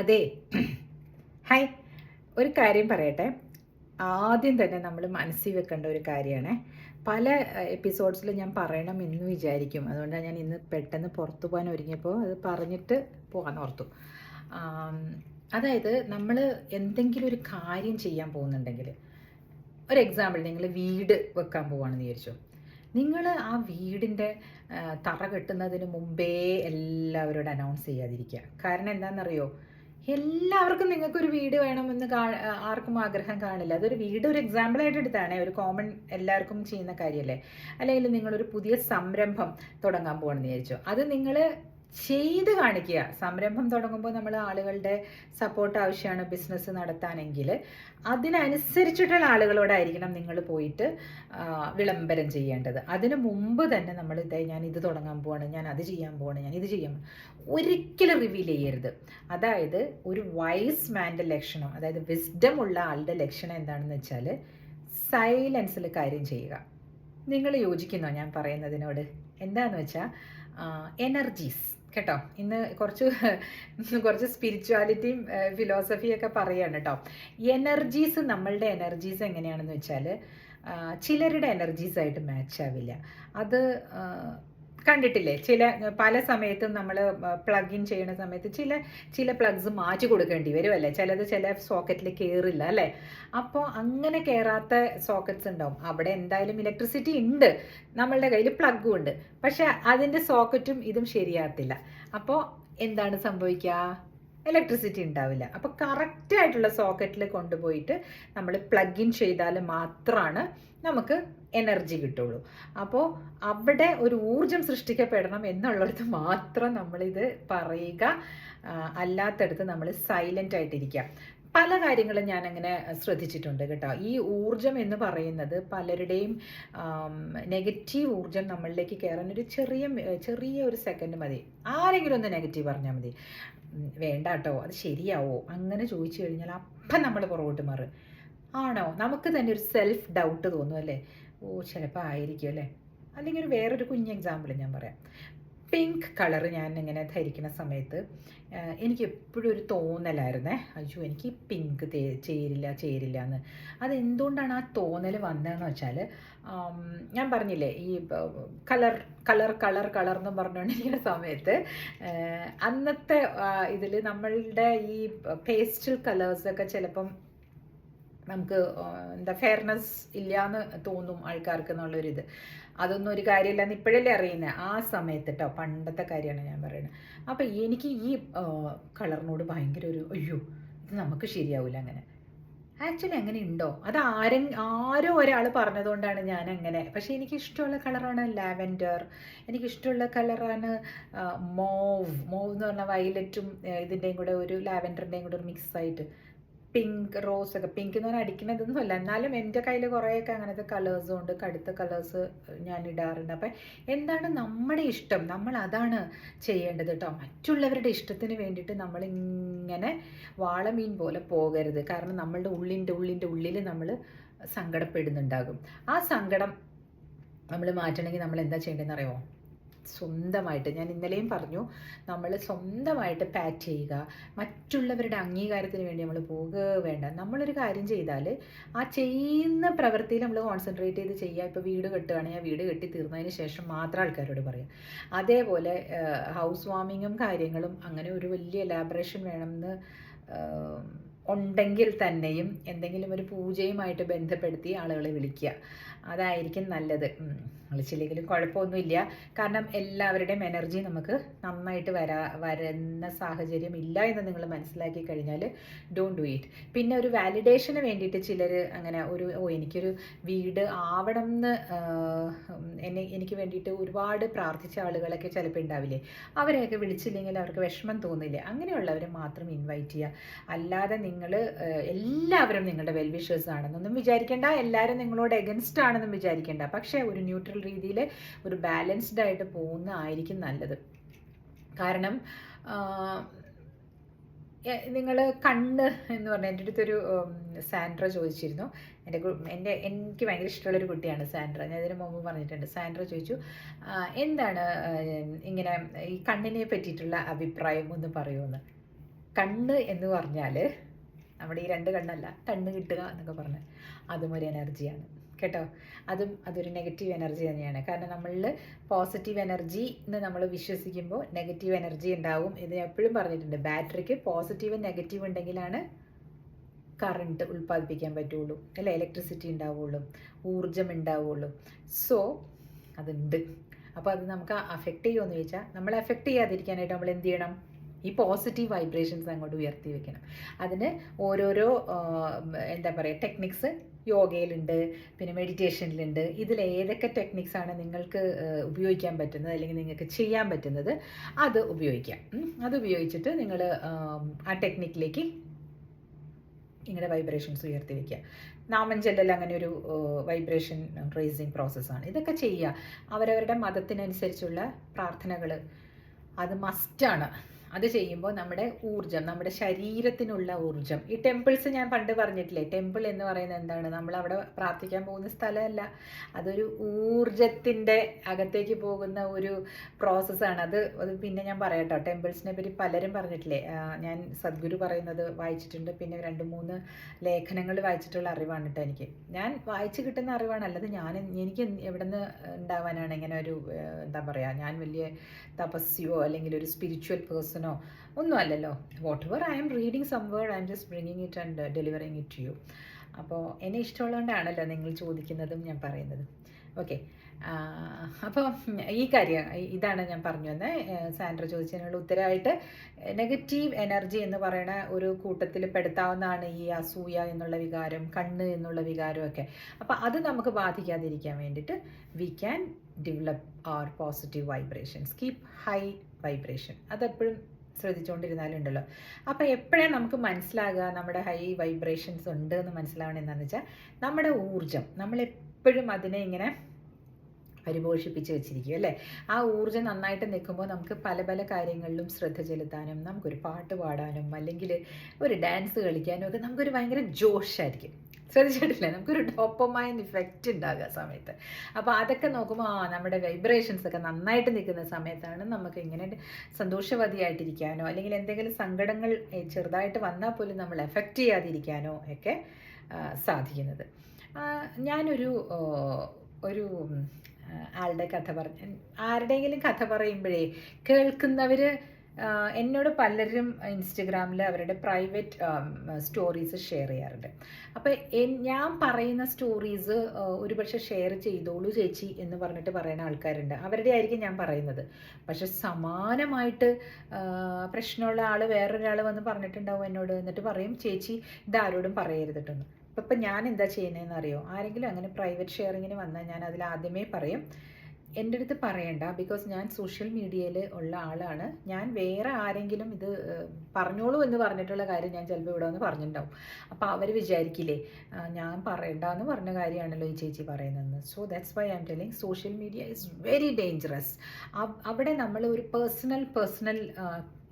അതെ. ഹായ് ഒരു കാര്യം പറയട്ടെ. ആദ്യം തന്നെ നമ്മൾ മനസ്സിൽ വെക്കേണ്ട ഒരു കാര്യമാണ്. പല എപ്പിസോഡ്സിൽ ഞാൻ പറയണം എന്ന് വിചാരിക്കും. അതുകൊണ്ടാണ് ഞാൻ ഇന്ന് പെട്ടെന്ന് പുറത്തു പോകാൻ ഒരുങ്ങിയപ്പോൾ അത് പറഞ്ഞിട്ട് പോകാൻ ഓർത്തു. അതായത് നമ്മൾ എന്തെങ്കിലും ഒരു കാര്യം ചെയ്യാൻ പോകുന്നുണ്ടെങ്കിൽ ഒരു എക്സാമ്പിൾ നിങ്ങൾ വീട് വെക്കാൻ പോവാണെന്ന് വിചാരിച്ചു. നിങ്ങൾ ആ വീടിന്റെ തറ കെട്ടുന്നതിന് മുമ്പേ എല്ലാവരോടും അനൗൺസ് ചെയ്യാതിരിക്കുക. കാരണം എന്താണെന്നറിയോ? എല്ലാവർക്കും നിങ്ങൾക്ക് ഒരു വീട് വേണമെന്ന് കാ ആർക്കും ആഗ്രഹം കാണില്ല. അതൊരു വീട് ഒരു എക്സാമ്പിൾ ആയിട്ട് എടുത്താണ്. ഒരു കോമൺ എല്ലാവർക്കും ചെയ്യുന്ന കാര്യമല്ലേ അല്ലെങ്കിൽ നിങ്ങളൊരു പുതിയ സംരംഭം തുടങ്ങാൻ പോകണമെന്ന് വിചാരിച്ചു. അത് നിങ്ങൾ ചെയ്ത് കാണിക്കുക. സംരംഭം തുടങ്ങുമ്പോൾ നമ്മൾ ആളുകളുടെ സപ്പോർട്ട് ആവശ്യമാണ് ബിസിനസ് നടത്താനെങ്കിൽ. അതിനനുസരിച്ചിട്ടുള്ള ആളുകളോടായിരിക്കണം നിങ്ങൾ പോയിട്ട് വിളംബരം ചെയ്യേണ്ടത്. അതിനു മുമ്പ് തന്നെ നമ്മൾ ഇതായി ഞാൻ ഇത് തുടങ്ങാൻ പോവാണ് ഞാൻ അത് ചെയ്യാൻ പോവാണ് ഞാൻ ഇത് ചെയ്യാൻ. ഒരിക്കലും റിവീൽ ചെയ്യരുത്. അതായത് ഒരു വൈസ് മാന്റെ ലക്ഷണം അതായത് വിസ്ഡം ഉള്ള ആളുടെ ലക്ഷണം എന്താണെന്ന് വെച്ചാൽ സൈലൻസിൽ കാര്യം ചെയ്യുക. നിങ്ങൾ യോജിക്കുന്നോ ഞാൻ പറയുന്നതിനോട്? എന്താണെന്ന് വെച്ചാൽ എനർജീസ് കേട്ടോ ഇന്ന് കുറച്ച് കുറച്ച് സ്പിരിച്വാലിറ്റിയും ഫിലോസഫിയും ഒക്കെ പറയാണ് കേട്ടോ. എനർജീസ് നമ്മളുടെ എനർജീസ് എങ്ങനെയാണെന്ന് വെച്ചാൽ ചിലരുടെ എനർജീസ് ആയിട്ട് മാച്ച് ആവില്ല. അത് കണ്ടിട്ടില്ലേ? ചില പല സമയത്തും നമ്മൾ പ്ലഗ് ഇൻ ചെയ്യുന്ന സമയത്ത് ചില ചില പ്ലഗ്സ് മാറ്റി കൊടുക്കേണ്ടി വരും അല്ലേ? ചിലത് ചില സോക്കറ്റിൽ കയറില്ല അല്ലേ? അപ്പോൾ അങ്ങനെ കയറാത്ത സോക്കറ്റ്സ് ഉണ്ടാവും. അവിടെ എന്തായാലും ഇലക്ട്രിസിറ്റി ഉണ്ട്. നമ്മളുടെ കയ്യിൽ പ്ലഗും ഉണ്ട്. പക്ഷെ അതിന്റെ സോക്കറ്റും ഇതും ശരിയാകത്തില്ല. അപ്പോൾ എന്താണ് സംഭവിക്കുക ഇലക്ട്രിസിറ്റി ഉണ്ടാവില്ല. അപ്പോൾ കറക്റ്റ് ആയിട്ടുള്ള സോക്കറ്റിൽ കൊണ്ടുപോയിട്ട് നമ്മൾ പ്ലഗ് ഇൻ ചെയ്താൽ മാത്രമാണ് നമുക്ക് എനർജി കിട്ടുള്ളൂ. അപ്പോൾ അവിടെ ഒരു ഊർജം സൃഷ്ടിക്കപ്പെടണം എന്നുള്ളടത്ത് മാത്രം നമ്മളിത് പറയുക. അല്ലാത്തടത്ത് നമ്മൾ സൈലന്റ് ആയിട്ടിരിക്കുക. പല കാര്യങ്ങളും ഞാൻ അങ്ങനെ ശ്രദ്ധിച്ചിട്ടുണ്ട് കേട്ടോ. ഈ ഊർജം എന്ന് പറയുന്നത് പലരുടെയും നെഗറ്റീവ് ഊർജം നമ്മളിലേക്ക് കയറാൻ ഒരു ചെറിയ ചെറിയ ഒരു സെക്കൻഡ് മതി. ആരെങ്കിലും ഒന്ന് നെഗറ്റീവ് പറഞ്ഞാൽ മതി. വേണ്ട കേട്ടോ അത് ശരിയാവോ? അങ്ങനെ ചോദിച്ചു കഴിഞ്ഞാൽ അപ്പം നമ്മൾ പുറകോട്ട് മാറും. ആണോ? നമുക്ക് തന്നെ ഒരു സെൽഫ് ഡൗട്ട് തോന്നും അല്ലേ? ഓ ചിലപ്പോൾ ആയിരിക്കും അല്ലേ? അല്ലെങ്കിൽ ഒരു വേറൊരു കുഞ്ഞ് എക്സാമ്പിൾ ഞാൻ പറയാം. പിങ്ക് കളർ ഞാൻ ഇങ്ങനെ ധരിക്കുന്ന സമയത്ത് എനിക്ക് എപ്പോഴും ഒരു തോന്നലായിരുന്നേ. അയ്യോ എനിക്ക് പിങ്ക് ചേരില്ല ചേരില്ല എന്ന്. അതെന്തുകൊണ്ടാണ് ആ തോന്നൽ വന്നതെന്ന് വെച്ചാൽ ഞാൻ പറഞ്ഞില്ലേ ഈ കളർ കളർ കളർ കളർ എന്ന് പറഞ്ഞുകൊണ്ടിരിക്കുന്ന സമയത്ത് അന്നത്തെ ഇതിൽ നമ്മളുടെ ഈ പേസ്റ്റൽ കളേഴ്സൊക്കെ ചിലപ്പം നമുക്ക് എന്താ ഫെയർനെസ് ഇല്ല എന്ന് തോന്നും ആൾക്കാർക്ക് എന്നുള്ളൊരിത്. അതൊന്നും ഒരു കാര്യമില്ലെന്ന് ഇപ്പോഴല്ലേ അറിയുന്നത് ആ സമയത്ത് കേട്ടോ പണ്ടത്തെ കാര്യമാണ് ഞാൻ പറയുന്നത് അപ്പം എനിക്ക് ഈ കളറിനോട് ഭയങ്കര ഒരു അയ്യോ ഇത് നമുക്ക് ശരിയാവില്ല അങ്ങനെ. ആക്ച്വലി അങ്ങനെ ഉണ്ടോ? അത് ആരും ആരോ ഒരാൾ പറഞ്ഞതുകൊണ്ടാണ് ഞാൻ അങ്ങനെ പക്ഷേ എനിക്ക് ഇഷ്ടമുള്ള കളറാണ് ലാവൻഡർ. എനിക്കിഷ്ടമുള്ള കളറാണ് മോവ്. മോവ് എന്ന് പറഞ്ഞാൽ വയലറ്റും ഇതിന്റെയും കൂടെ ഒരു ലാവൻഡറിന്റെയും കൂടെ ഒരു മിക്സ് ആയിട്ട്. പിങ്ക് റോസ് ഒക്കെ. പിങ്ക് എന്ന് പറഞ്ഞാൽ അടിക്കുന്നതൊന്നുമല്ല എന്നാലും എന്റെ കയ്യിൽ കുറേയൊക്കെ അങ്ങനത്തെ കളേഴ്സും ഉണ്ട്. കടുത്ത കളേഴ്സ് ഞാൻ ഇടാറുണ്ട്. അപ്പം എന്താണ് നമ്മുടെ ഇഷ്ടം? നമ്മൾ അതാണ് ചെയ്യേണ്ടത് കേട്ടോ മറ്റുള്ളവരുടെ ഇഷ്ടത്തിന് വേണ്ടിയിട്ട് നമ്മളിങ്ങനെ വാളമീൻ പോലെ പോകരുത്. കാരണം നമ്മളുടെ ഉള്ളിന്റെ ഉള്ളിന്റെ ഉള്ളിൽ നമ്മൾ സങ്കടപ്പെടുന്നുണ്ടാകും. ആ സങ്കടം നമ്മൾ മാറ്റണമെങ്കിൽ നമ്മൾ എന്താ ചെയ്യേണ്ടതെന്ന് അറിയാമോ സ്വന്തമായിട്ട് ഞാൻ ഇന്നലെയും പറഞ്ഞു നമ്മൾ സ്വന്തമായിട്ട് പാറ്റ് ചെയ്യുക. മറ്റുള്ളവരുടെ അംഗീകാരത്തിന് വേണ്ടി നമ്മൾ പോകുക വേണ്ട. നമ്മളൊരു കാര്യം ചെയ്താൽ ആ ചെയ്യുന്ന പ്രവൃത്തിയിൽ നമ്മൾ കോൺസെൻട്രേറ്റ് ചെയ്ത് ചെയ്യുക. ഇപ്പോൾ വീട് കെട്ടുകയാണെങ്കിൽ ആ വീട് കെട്ടി തീർന്നതിന് ശേഷം മാത്രം ആൾക്കാരോട് പറയാം. അതേപോലെ ഹൗസ് വാമിങ്ങും കാര്യങ്ങളും അങ്ങനെ ഒരു വലിയ എലാബറേഷൻ വേണമെന്ന് ഉണ്ടെങ്കിൽ തന്നെയും എന്തെങ്കിലും ഒരു പൂജയുമായിട്ട് ബന്ധപ്പെടുത്തി ആളുകളെ വിളിക്കുക. അതായിരിക്കും നല്ലത്. വിളിച്ചില്ലെങ്കിലും കുഴപ്പമൊന്നുമില്ല. കാരണം എല്ലാവരുടെയും എനർജി നമുക്ക് നന്നായിട്ട് വരാ വരുന്ന സാഹചര്യം ഇല്ല എന്ന് നിങ്ങൾ മനസ്സിലാക്കി കഴിഞ്ഞാൽ ഡോണ്ട് ഡു ഇറ്റ് പിന്നെ ഒരു വാലിഡേഷന് വേണ്ടിയിട്ട് ചിലർ അങ്ങനെ ഒരു ഓ എനിക്കൊരു വീട് ആവണം എന്ന് എന്നെ എനിക്ക് വേണ്ടിയിട്ട് ഒരുപാട് പ്രാർത്ഥിച്ച ആളുകളൊക്കെ ചിലപ്പോൾ ഉണ്ടാവില്ലേ? അവരെയൊക്കെ വിളിച്ചില്ലെങ്കിൽ അവർക്ക് വിഷമം തോന്നില്ലേ? അങ്ങനെയുള്ളവരെ മാത്രം ഇൻവൈറ്റ് ചെയ്യുക. അല്ലാതെ നിങ്ങൾ എല്ലാവരും നിങ്ങളുടെ വെൽവിഷേഴ്സ് ആണെന്നൊന്നും വിചാരിക്കേണ്ട. എല്ലാവരും നിങ്ങളോട് എഗൻസ്റ്റ് ആണെന്നും വിചാരിക്കേണ്ട. പക്ഷേ ഒരു ന്യൂട്രൽ രീതിയിൽ ഒരു ബാലൻസ്ഡ് ആയിട്ട് പോകുന്നതായിരിക്കും നല്ലത്. കാരണം നിങ്ങൾ കണ്ണ് എന്ന് പറഞ്ഞാൽ എന്റെ അടുത്തൊരു സാൻഡ്ര ചോദിച്ചിരുന്നു. എന്റെ എന്റെ എനിക്ക് ഭയങ്കര ഇഷ്ടമുള്ളൊരു കുട്ടിയാണ് സാൻഡ്ര. ഞാൻ ഇതിന് മുമ്പ് പറഞ്ഞിട്ടുണ്ട്. സാൻഡ്ര ചോദിച്ചു എന്താണ് ഇങ്ങനെ ഈ കണ്ണിനെ പറ്റിയിട്ടുള്ള അഭിപ്രായം ഒന്ന് പറയുമെന്ന്. കണ്ണ് എന്ന് പറഞ്ഞാൽ നമ്മുടെ ഈ രണ്ട് കണ്ണല്ല കണ്ണ് കിട്ടുക എന്നൊക്കെ പറഞ്ഞ്. അതും ഒരു എനർജിയാണ് കേട്ടോ? അതും അതൊരു നെഗറ്റീവ് എനർജി തന്നെയാണ്. കാരണം നമ്മളിൽ പോസിറ്റീവ് എനർജി എന്ന് നമ്മൾ വിശ്വസിക്കുമ്പോൾ നെഗറ്റീവ് എനർജി ഉണ്ടാവും ഇത് എപ്പോഴും പറഞ്ഞിട്ടുണ്ട്. ബാറ്ററിക്ക് പോസിറ്റീവ് നെഗറ്റീവ് ഉണ്ടെങ്കിലാണ് കറണ്ട് ഉൽപ്പാദിപ്പിക്കാൻ പറ്റുള്ളൂ. അല്ലേ? ഇലക്ട്രിസിറ്റി ഉണ്ടാവുള്ളൂ. ഊർജം ഉണ്ടാവുള്ളൂ. സോ അതുണ്ട്. അപ്പോൾ അത് നമുക്ക് അഫക്റ്റ് ചെയ്യുമെന്ന് ചോദിച്ചാൽ നമ്മൾ അഫക്റ്റ് ചെയ്യാതിരിക്കാനായിട്ട് നമ്മൾ എന്ത് ചെയ്യണം? ഈ പോസിറ്റീവ് വൈബ്രേഷൻസ് അങ്ങോട്ട് ഉയർത്തി വെക്കണം. അതിന് ഓരോരോ എന്താ പറയുക ടെക്നിക്സ് യോഗയിലുണ്ട് പിന്നെ മെഡിറ്റേഷനിലുണ്ട് ഇതിൽ ഏതൊക്കെ ടെക്നിക്സ് ആണ് നിങ്ങൾക്ക് ഉപയോഗിക്കാൻ പറ്റുന്നത് അല്ലെങ്കിൽ നിങ്ങൾക്ക് ചെയ്യാൻ പറ്റുന്നത് അത് ഉപയോഗിക്കാം. അത് ഉപയോഗിച്ചിട്ട് നിങ്ങൾ ആ ടെക്നിക്കിലേക്ക് നിങ്ങളുടെ വൈബ്രേഷൻസ് ഉയർത്തി വയ്ക്കുക നാമം ചെല്ലൽ അങ്ങനെ ഒരു വൈബ്രേഷൻ റേസിങ് പ്രോസസ്സാണ് ഇതൊക്കെ ചെയ്യുക. അവരവരുടെ മതത്തിനനുസരിച്ചുള്ള പ്രാർത്ഥനകൾ അത് മസ്റ്റാണ് അത് ചെയ്യുമ്പോൾ നമ്മുടെ ഊർജം നമ്മുടെ ശരീരത്തിനുള്ള ഊർജം ഈ ടെമ്പിൾസ് ഞാൻ പണ്ട് പറഞ്ഞിട്ടില്ലേ? ടെമ്പിൾ എന്ന് പറയുന്നത് എന്താണ്? നമ്മൾ അവിടെ പ്രാർത്ഥിക്കാൻ പോകുന്ന സ്ഥലമല്ല. അതൊരു ഊർജത്തിന്റെ അകത്തേക്ക് പോകുന്ന ഒരു പ്രോസസ്സാണ് അത് അത് പിന്നെ ഞാൻ പറയാട്ടോ. ടെമ്പിൾസിനെ പറ്റി പലരും പറഞ്ഞിട്ടില്ലേ? ഞാൻ സദ്ഗുരു പറയുന്നത് വായിച്ചിട്ടുണ്ട്. പിന്നെ രണ്ട് മൂന്ന് ലേഖനങ്ങൾ വായിച്ചിട്ടുള്ള അറിവാണ് കേട്ടോ എനിക്ക്. ഞാൻ വായിച്ച് കിട്ടുന്ന അറിവാണ്. അല്ലാതെ ഞാൻ എനിക്ക് എവിടെ നിന്ന് ഉണ്ടാവാനാണ് ഇങ്ങനെ ഒരു എന്താ പറയുക ഞാൻ വലിയ തപസ്യോ അല്ലെങ്കിൽ ഒരു സ്പിരിച്വൽ പേഴ്സണോ ഒന്നുമല്ലല്ലോ. Whatever I'm reading some word I'm just bringing it and delivering it to you അപ്പോൾ എന്നെ ഇഷ്ടമുള്ളതുകൊണ്ടാണല്ലോ നിങ്ങൾ ചോദിക്കുന്നതും ഞാൻ പറയുന്നതും. ഓക്കെ അപ്പോൾ ഈ കാര്യം ഇതാണ് ഞാൻ പറഞ്ഞു വന്നത് സാൻഡ്ര ചോദിച്ചതിനുള്ള ഉത്തരമായിട്ട് നെഗറ്റീവ് എനർജി എന്ന് പറയുന്ന ഒരു കൂട്ടത്തിൽ പെടുത്താവുന്നതാണ് ഈ അസൂയ എന്നുള്ള വികാരം കണ്ണ് എന്നുള്ള വികാരമൊക്കെ. അപ്പോൾ അത് നമുക്ക് ബാധിക്കാതിരിക്കാൻ വേണ്ടിയിട്ട് we can develop our positive vibrations keep high vibration അതെപ്പോഴും ശ്രദ്ധിച്ചുകൊണ്ടിരുന്നാലുണ്ടല്ലോ അപ്പോൾ എപ്പോഴാണ് നമുക്ക് മനസ്സിലാകുക നമ്മുടെ ഹൈ വൈബ്രേഷൻസ് ഉണ്ട് എന്ന് മനസ്സിലാവണം എന്താണെന്ന് വെച്ചാൽ നമ്മുടെ ഊർജം നമ്മളെപ്പോഴും അതിനെ ഇങ്ങനെ പരിപോഷിപ്പിച്ച് വെച്ചിരിക്കും അല്ലേ? ആ ഊർജം നന്നായിട്ട് നിൽക്കുമ്പോൾ നമുക്ക് പല പല കാര്യങ്ങളിലും ശ്രദ്ധ ചെലുത്താനും നമുക്കൊരു പാട്ട് പാടാനും അല്ലെങ്കിൽ ഒരു ഡാൻസ് കളിക്കാനും ഒക്കെ നമുക്കൊരു ഭയങ്കര ജോഷായിരിക്കും. ശ്രദ്ധിച്ചിട്ടില്ലേ? നമുക്കൊരു ഡോപ്പമൈൻ ഇഫക്റ്റ് ഉണ്ടാകുക സമയത്ത്. അപ്പോൾ അതൊക്കെ നോക്കുമ്പോൾ ആ നമ്മുടെ വൈബ്രേഷൻസ് ഒക്കെ നന്നായിട്ട് നിൽക്കുന്ന സമയത്താണ് നമുക്ക് ഇങ്ങനെ സന്തോഷവതിയായിട്ടിരിക്കാനോ അല്ലെങ്കിൽ എന്തെങ്കിലും സങ്കടങ്ങൾ ചെറുതായിട്ട് വന്നാൽ പോലും നമ്മൾ എഫക്റ്റ് ചെയ്യാതിരിക്കാനോ ഒക്കെ സാധിക്കുന്നത്. ഞാനൊരു ഒരു ആളുടെ കഥ പറഞ്ഞു ആരുടെയെങ്കിലും കഥ പറയുമ്പോഴേ കേൾക്കുന്നവർ എന്നോട് പലരും ഇൻസ്റ്റഗ്രാമിൽ അവരുടെ പ്രൈവറ്റ് സ്റ്റോറീസ് ഷെയർ ചെയ്യാറുണ്ട്. അപ്പോൾ ഞാൻ പറയുന്ന സ്റ്റോറീസ് ഒരുപക്ഷെ ഷെയർ ചെയ്തോളൂ ചേച്ചി എന്ന് പറഞ്ഞിട്ട് പറയുന്ന ആൾക്കാരുണ്ട്. അവരുടെ ആയിരിക്കും ഞാൻ പറയുന്നത്. പക്ഷെ സമാനമായിട്ട് പ്രശ്നമുള്ള ആൾ വേറൊരാൾ വന്ന് പറഞ്ഞിട്ടുണ്ടാവും എന്നോട്. എന്നിട്ട് പറയും ചേച്ചി ഇതാരോടും പറയരുത് കേട്ടോ അപ്പം ഞാൻ എന്താ ചെയ്യുന്നതെന്ന് അറിയോ ആരെങ്കിലും അങ്ങനെ പ്രൈവറ്റ് ഷെയറിങ്ങിന് വന്നാൽ ഞാൻ അതിൽ ആദ്യമേ പറയും. എന്റെ അടുത്ത് പറയണ്ട ബിക്കോസ് ഞാൻ സോഷ്യൽ മീഡിയയിൽ ഉള്ള ആളാണ്. ഞാൻ വേറെ ആരെങ്കിലും ഇത് പറഞ്ഞോളൂ എന്ന് പറഞ്ഞിട്ടുള്ള കാര്യം ഞാൻ ചിലപ്പോൾ ഇവിടെ വന്ന് പറഞ്ഞിട്ടുണ്ടാവും അപ്പോൾ അവർ വിചാരിക്കില്ലേ ഞാൻ പറയണ്ട എന്ന് പറഞ്ഞ കാര്യമാണല്ലോ ഈ ചേച്ചി പറയുന്നതെന്ന് so that's why I telling social media is very dangerous അവിടെ നമ്മൾ ഒരു പേഴ്സണൽ പേഴ്സണൽ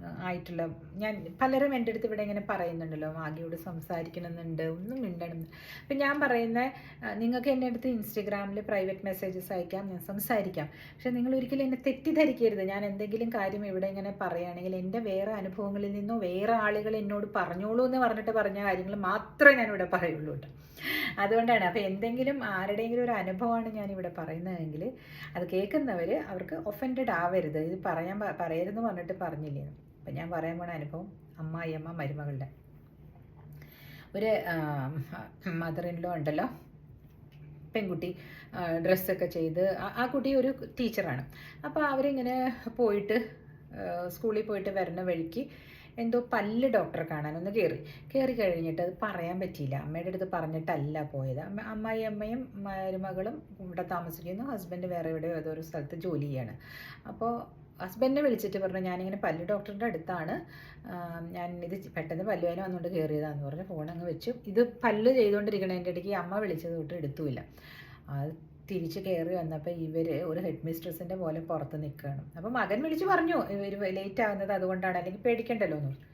ആയിട്ടുള്ള ഞാൻ പലരും എന്റെ അടുത്ത് ഇവിടെ ഇങ്ങനെ പറയുന്നുണ്ടല്ലോ മാഗിയോട് സംസാരിക്കണമെന്നുണ്ട് ഒന്നും മിണ്ടണം. അപ്പം ഞാൻ പറയുന്ന നിങ്ങൾക്ക് എന്റെ അടുത്ത് ഇൻസ്റ്റഗ്രാമിൽ പ്രൈവറ്റ് മെസ്സേജസ് അയക്കാം ഞാൻ സംസാരിക്കാം. പക്ഷെ നിങ്ങൾ ഒരിക്കലും എന്നെ തെറ്റിദ്ധരിക്കരുത്. ഞാൻ എന്തെങ്കിലും കാര്യം ഇവിടെ ഇങ്ങനെ പറയുകയാണെങ്കിൽ എന്റെ വേറെ അനുഭവങ്ങളിൽ നിന്നോ വേറെ ആളുകൾ എന്നോട് പറഞ്ഞോളൂ എന്ന് പറഞ്ഞിട്ട് പറഞ്ഞ കാര്യങ്ങൾ മാത്രമേ ഞാനിവിടെ പറയുള്ളൂ കേട്ടോ. അതുകൊണ്ടാണ്. അപ്പോൾ എന്തെങ്കിലും ആരുടെയെങ്കിലും ഒരു അനുഭവമാണ് ഞാൻ ഞാനിവിടെ പറയുന്നതെങ്കിൽ അത് കേൾക്കുന്നവർ അവർക്ക് ഒഫൻഡഡ് ആവരുത്. ഇത് പറയാൻ പറയരുതെന്ന് പറഞ്ഞിട്ട് പറഞ്ഞില്ലേ? അപ്പം ഞാൻ പറയാൻ പോണ അനുഭവം അമ്മായിയമ്മ മരുമകളുടെ. ഒരു മദർ ഇൻ ലോ ഉണ്ടല്ലോ പെൺകുട്ടി ഡ്രസ്സൊക്കെ ചെയ്ത് ആ- കുട്ടി ഒരു ടീച്ചറാണ് അപ്പോൾ അവരിങ്ങനെ പോയിട്ട് സ്കൂളിൽ പോയിട്ട് വരുന്ന വഴിക്ക് എന്തോ പല്ല് ഡോക്ടറെ കാണാനൊന്ന് കയറി കയറി കഴിഞ്ഞിട്ട് അത് പറയാൻ പറ്റിയില്ല. അമ്മയുടെ അടുത്ത് പറഞ്ഞിട്ടല്ല പോയത്. അമ്മ അമ്മായി അമ്മയും മരുമകളും ഇവിടെ താമസിക്കുന്നു. ഹസ്ബൻഡ് വേറെ എവിടെയോ ഏതോ ഒരു സ്ഥലത്ത് ജോലി ചെയ്യാണ്. അപ്പോൾ ഹസ്ബൻഡിനെ വിളിച്ചിട്ട് പറഞ്ഞു ഞാനിങ്ങനെ പല്ല് ഡോക്ടറിന്റെ അടുത്താണ്. ഞാൻ ഇത് പെട്ടെന്ന് പല്ല് വേദന വന്നുകൊണ്ട് കയറിയതാന്ന് പറഞ്ഞ് ഫോൺ അങ്ങ് വെച്ചു. ഇത് പല്ല് ചെയ്തുകൊണ്ടിരിക്കണതിന്റെ ഇടയ്ക്ക് അമ്മ വിളിച്ചത് തൊട്ട് എടുത്തുമില്ല അത് തിരിച്ച് കയറി വന്നപ്പോൾ ഇവർ ഒരു ഹെഡ് മിസ്ട്രസിന്റെ പോലെ പുറത്ത് നിൽക്കുകയാണ് അപ്പോൾ മകൻ വിളിച്ച് പറഞ്ഞു ഇവർ ലേറ്റ് ആകുന്നത് അതുകൊണ്ടാണ് അല്ലെങ്കിൽ പേടിക്കണ്ടല്ലോ എന്ന് പറഞ്ഞു.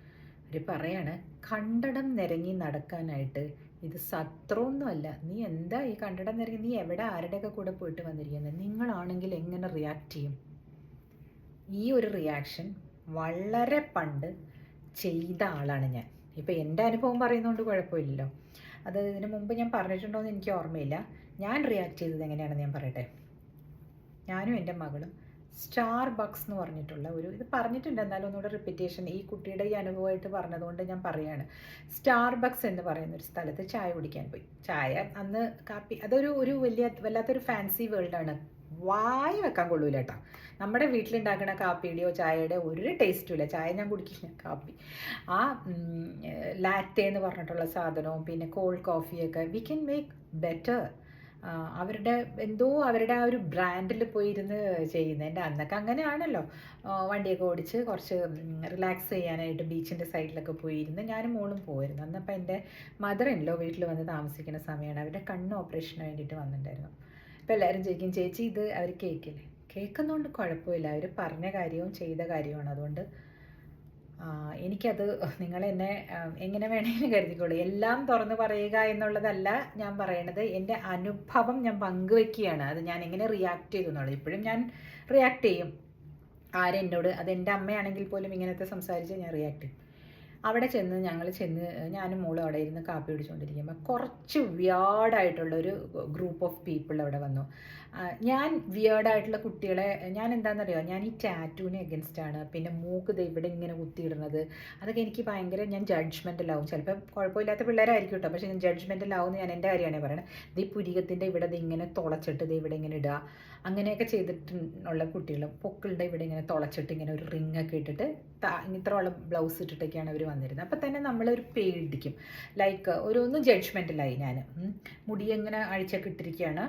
അവർ പറയാണ് കണ്ടടം നിരങ്ങി നടക്കാനായിട്ട് ഇത് സത്രമൊന്നുമല്ല നീ എന്താ ഈ കണ്ടടം നിരങ്ങി നീ എവിടെ ആരുടെയൊക്കെ കൂടെ പോയിട്ട് വന്നിരിക്കുന്നത് നിങ്ങളാണെങ്കിൽ എങ്ങനെ റിയാക്ട് ചെയ്യും? ഈ ഒരു റിയാക്ഷൻ വളരെ പണ്ട് ചെയ്ത ആളാണ് ഞാൻ. ഇപ്പോൾ എന്റെ അനുഭവം പറയുന്നതുകൊണ്ട് കുഴപ്പമില്ലല്ലോ. അത് ഇതിനു മുമ്പ് ഞാൻ പറഞ്ഞിട്ടുണ്ടോ എന്ന് എനിക്ക് ഓർമ്മയില്ല. ഞാൻ റിയാക്ട് ചെയ്തത് എങ്ങനെയാണെന്ന് ഞാൻ പറയട്ടെ. ഞാനും എന്റെ മകളും സ്റ്റാർ ബക്സ് എന്ന് പറഞ്ഞിട്ടുള്ള ഒരു ഇത് പറഞ്ഞിട്ടുണ്ട് എന്നാലും ഒന്നുകൂടെ റിപ്പീറ്റേഷൻ ഈ കുട്ടിയുടെ ഈ അനുഭവമായിട്ട് പറഞ്ഞതുകൊണ്ട് ഞാൻ പറയാണ്. സ്റ്റാർ ബക്സ് എന്ന് പറയുന്ന ഒരു സ്ഥലത്ത് ചായ കുടിക്കാൻ പോയി. ചായ അന്ന് കാപ്പി അതൊരു ഒരു വലിയ വല്ലാത്തൊരു ഫാൻസി വേൾഡാണ് വായി വെക്കാൻ കൊള്ളൂല കേട്ടോ. നമ്മുടെ വീട്ടിലുണ്ടാക്കുന്ന കാപ്പിയുടെയോ ചായയുടെ ഒരു ടേസ്റ്റും ഇല്ല. ചായ ഞാൻ കുടിക്കില്ല. കാപ്പി. ആ ലാറ്റെ എന്ന് പറഞ്ഞിട്ടുള്ള സാധനവും പിന്നെ കോൾഡ് കോഫിയൊക്കെ വി ക്യാൻ മേക്ക് ബെറ്റർ അവരുടെ എന്തോ അവരുടെ ആ ഒരു ബ്രാൻഡിൽ പോയിരുന്ന് ചെയ്യുന്നത് എന്റെ അന്നൊക്കെ അങ്ങനെയാണല്ലോ. വണ്ടിയൊക്കെ ഓടിച്ച് കുറച്ച് റിലാക്സ് ചെയ്യാനായിട്ട് ബീച്ചിന്റെ സൈഡിലൊക്കെ പോയിരുന്ന് ഞാനും മോളും പോയിരുന്നു. അന്നപ്പോൾ എന്റെ മദർ ഇൻലോ വീട്ടിൽ വന്ന് താമസിക്കുന്ന സമയമാണ്. അവരുടെ കണ്ണ് ഓപ്പറേഷന് വേണ്ടിയിട്ട് വന്നിട്ടുണ്ടായിരുന്നു. അപ്പോൾ എല്ലാവരും ചോദിക്കും ചേച്ചി ഇത് അവർ കേൾക്കില്ലേ കേൾക്കുന്നതുകൊണ്ട് കുഴപ്പമില്ല. അവർ പറഞ്ഞ കാര്യവും ചെയ്ത കാര്യവുമാണ് അതുകൊണ്ട് എനിക്കത് നിങ്ങൾ എന്നെ എങ്ങനെ വേണമെങ്കിലും കരുതിക്കോളൂ. എല്ലാം തുറന്ന് പറയുക എന്നുള്ളതല്ല ഞാൻ പറയണത്. എന്റെ അനുഭവം ഞാൻ പങ്കുവെക്കുകയാണ്. അത് ഞാൻ എങ്ങനെ റിയാക്ട് ചെയ്തു എന്നുള്ളത്. ഇപ്പോഴും ഞാൻ റിയാക്ട് ചെയ്യും. ആരെന്നോട് അത് എന്റെ അമ്മയാണെങ്കിൽ പോലും ഇങ്ങനത്തെ സംസാരിച്ച് ഞാൻ റിയാക്ട് ചെയ്യും. അവിടെ ചെന്ന് ഞങ്ങൾ ചെന്ന് ഞാനും മോളും അവിടെ ഇരുന്ന് കാപ്പി പിടിച്ചുകൊണ്ടിരിക്കുമ്പോൾ കുറച്ച് വ്യാഡായിട്ടുള്ള ഒരു ഗ്രൂപ്പ് ഓഫ് പീപ്പിൾ അവിടെ വന്നു. ഞാൻ വിയേർഡായിട്ടുള്ള കുട്ടികളെ ഞാൻ എന്താണെന്നറിയോ ഞാൻ ഈ ടാറ്റൂവിന് ആണ്. പിന്നെ മൂക്ക് ഇവിടെ ഇങ്ങനെ കുത്തിയിടുന്നത്. അതൊക്കെ എനിക്ക് ഭയങ്കര ഞാൻ ജഡ്ജ്മെന്റലാവും ചിലപ്പോൾ കുഴപ്പമില്ലാത്ത പിള്ളേരായിരിക്കും കേട്ടോ പക്ഷേ ഞാൻ ജഡ്ജ്മെന്റലാവും ഞാൻ എന്റെ കാര്യമാണ് പറയുന്നത് ഈ പുരികത്തിന്റെ ഇവിടെ ഇങ്ങനെ തുളച്ചിട്ട് ഇവിടെ ഇങ്ങനെ ഇടുക അങ്ങനെയൊക്കെ ചെയ്തിട്ടുള്ള കുട്ടികൾ പൊക്കളുടെ ഇവിടെ ഇങ്ങനെ തുളച്ചിട്ട് ഇങ്ങനെ ഒരു റിങ് ഒക്കെ ഇട്ടിട്ട് ഇത്രയുള്ള ബ്ലൗസ് ഇട്ടിട്ടൊക്കെയാണ് അവർ വന്നിരുന്നത്. അപ്പോൾ തന്നെ നമ്മളൊരു പേടിക്കും. ലൈക്ക് ഒരു ഒന്ന് ജഡ്ജ്മെന്റിലായി ഞാൻ മുടി എങ്ങനെ അഴിച്ചൊക്കെ ഇട്ടിരിക്കുകയാണ്.